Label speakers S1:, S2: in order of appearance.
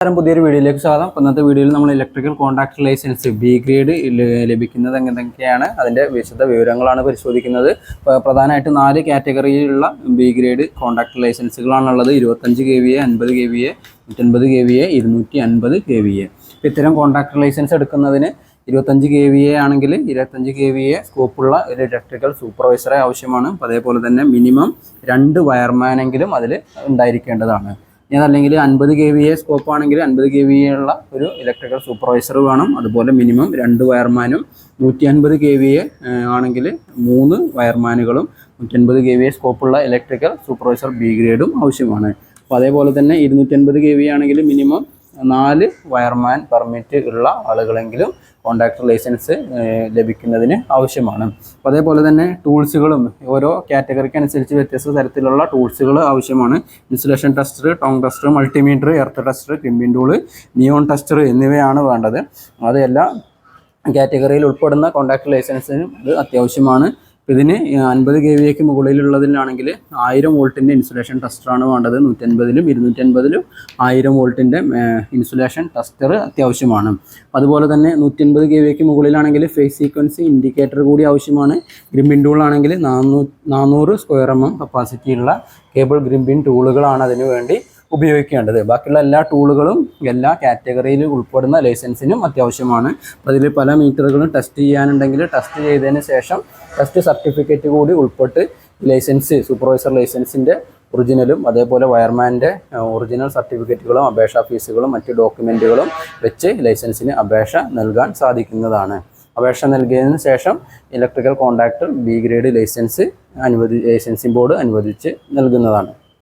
S1: നമസ്കാരം. പുതിയൊരു വീഡിയോയിലേക്ക് സ്വാഗതം. ഇന്നത്തെ വീഡിയോയിൽ നമ്മൾ electrical contract license B grade ലഭിക്കുന്നത് എങ്ങനെയൊക്കെയാണ്? അതിന്റെ വിശദ വിവരങ്ങളാണ് പരിശോധിക്കുന്നത്. പ്രധാനമായിട്ട് നാല് കാറ്റഗറിയിലുള്ള ബി ഗ്രേഡ് കോൺട്രാക്ട് ലൈസൻസുകളാണുള്ളത് ഇരുപത്തഞ്ച് കെ വി എ അൻപത് കെ വി എ നൂറ്റൻപത് കെ വി എ ഇരുന്നൂറ്റി അൻപത് കെ വി എ ഇത്തരം കോൺട്രാക്ട് ലൈസൻസ് എടുക്കുന്നതിന് ഇരുപത്തഞ്ച് കെ വി എ ആണെങ്കിൽ ഇരുപത്തഞ്ച് കെ വി എ സ്കോപ്പുള്ള ഒരു ഇലക്ട്രിക്കൽ സൂപ്പർവൈസറെ ആവശ്യമാണ്. അതേപോലെ തന്നെ മിനിമം രണ്ട് വയർമാനെങ്കിലും അതിൽ ഉണ്ടായിരിക്കേണ്ടതാണ്. അതല്ലെങ്കിൽ അൻപത് കെ വി എ സ്കോപ്പ് ആണെങ്കിൽ അൻപത് കെ വി ഉള്ള ഒരു ഇലക്ട്രിക്കൽ സൂപ്പർവൈസർ വേണം. അതുപോലെ മിനിമം രണ്ട് വയർമാനും നൂറ്റി അൻപത് കെ വി എ ആണെങ്കിൽ മൂന്ന് വയർമാനുകളും നൂറ്റൻപത് കെ വി എ സ്കോപ്പുള്ള ഇലക്ട്രിക്കൽ സൂപ്പർവൈസർ ബി ഗ്രേഡും ആവശ്യമാണ്. അപ്പോൾ അതേപോലെ തന്നെ ഇരുന്നൂറ്റൻപത് കെ വി ആണെങ്കിൽ മിനിമം നാല് വയർമാൻ പെർമിറ്റ് ഉള്ള ആളുകളെങ്കിലും കോൺട്രാക്ടർ ലൈസൻസ് ലഭിക്കുന്നതിന് ആവശ്യമാണ്. അപ്പോൾ അതേപോലെ തന്നെ ടൂൾസുകളും ഓരോ കാറ്റഗറിക്ക് അനുസരിച്ച് വ്യത്യസ്ത തരത്തിലുള്ള ടൂൾസുകൾ ആവശ്യമാണ്. Insulation tester tong tester multimeter earth tester crimping tool neon tester എന്നിവയാണ് വേണ്ടത്. അതെല്ലാം കാറ്റഗറിയിൽ ഉൾപ്പെടുന്ന കോൺട്രാക്ടർ ലൈസൻസിനും ഇത് അത്യാവശ്യമാണ്. ഇതിന് അൻപത് കെ വിയ്ക്ക് മുകളിലുള്ളതിലാണെങ്കിൽ ആയിരം വോൾട്ടിന്റെ ഇൻസുലേഷൻ ടെസ്റ്ററാണ് വേണ്ടത്. നൂറ്റൻപതിലും ഇരുന്നൂറ്റൻപതിലും ആയിരം വോൾട്ടിന്റെ ഇൻസുലേഷൻ ടെസ്റ്റർ അത്യാവശ്യമാണ്. അതുപോലെ തന്നെ നൂറ്റൻപത് കെ വിയ്ക്ക് മുകളിലാണെങ്കിൽ ഫേസ് സീക്വൻസി ഇൻഡിക്കേറ്റർ കൂടി ആവശ്യമാണ്. ഗ്രിമ്പിൻ ടൂൾ ആണെങ്കിൽ നാനൂ നാനൂറ് സ്ക്വയർ എം എം കപ്പാസിറ്റിയുള്ള കേബിൾ ഗ്രിമ്പിൻ ടൂളുകളാണ് അതിന് വേണ്ടി ഉപയോഗിക്കേണ്ടത്. ബാക്കിയുള്ള എല്ലാ ടൂളുകളും എല്ലാ കാറ്റഗറിയിൽ ഉൾപ്പെടുന്ന ലൈസൻസിനും അത്യാവശ്യമാണ്. അപ്പോൾ അതിൽ പല മീറ്ററുകളും ടെസ്റ്റ് ചെയ്യാനുണ്ടെങ്കിൽ ടെസ്റ്റ് ചെയ്തതിന് ശേഷം ടെസ്റ്റ് സർട്ടിഫിക്കറ്റ് കൂടി ഉൾപ്പെട്ട് ലൈസൻസ് സൂപ്പർവൈസർ ലൈസൻസിന്റെ ഒറിജിനലും അതേപോലെ വയർമാന്റെ ഒറിജിനൽ സർട്ടിഫിക്കറ്റുകളും അപേക്ഷാ ഫീസുകളും മറ്റ് ഡോക്യുമെന്റുകളും വെച്ച് ലൈസൻസിന് അപേക്ഷ നൽകാൻ സാധിക്കുന്നതാണ്. അപേക്ഷ നൽകിയതിന് ശേഷം electrical contractor B grade licence അനുവദി ലൈസൻസിംഗ് ബോർഡ് അനുവദിച്ച് നൽകുന്നതാണ്.